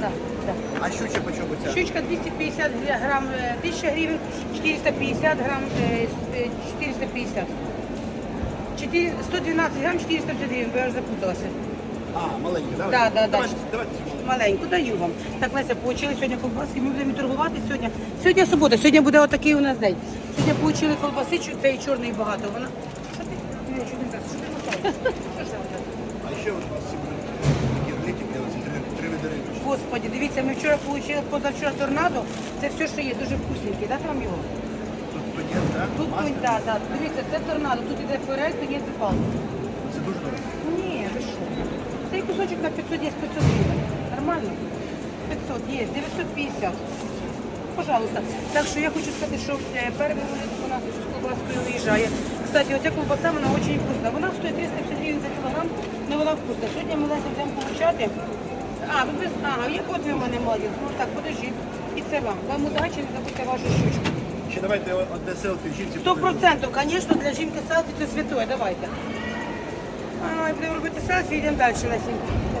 Так, так. А щуча по чому ця? Щучка 250 грам, е, 1000 гривень, 450 грам, е, е, 450. 4, 112 грам, 450 гривень, бо я вже запуталася. А, маленька, Да, давайте. да, да. давайте, давайте цю маленьку. Маленьку даю вам. Так, Леся, получили сьогодні колбаски, ми будемо торгувати сьогодні. Сьогодні субота, сьогодні буде отакий у нас день. Сьогодні получили колбаси, чу- цей чорний багато. Вона... Що ти? Ні, що ти так? Що ти мотаєш? Що ж це таке? А ще у нас ці Господи, дивіться, ми вчора отримали позавчора торнадо. Це все, що є, дуже вкусненьке. Дати вам його? Тут тунець, так? Тут, Масло? да, да. Дивіться, це торнадо, тут іде форель, тут є палка. Це дуже дорого. Ні, ви що? Цей кусочок на 500 є 500 гривень. Нормально? 500 є, 950. Пожалуйста. Так що я хочу сказати, що е, перший молодець у нас з колбаскою виїжджає. Кстати, оця колбаса, вона дуже вкусна. Вона стоїть 350 гривень за кілограм, але вона вкусна. Сьогодні ми Леся будемо получати. А, ви без... А, як от ви в мене молодець. Ну так, подождіть. І це вам. Вам удачі, не забудьте вашу щучку. Ще давайте одне селфі жінці. Сто процентів, звісно, для жінки селфі це святое. Давайте. А, будемо робити селфі, йдемо далі, Лесінька.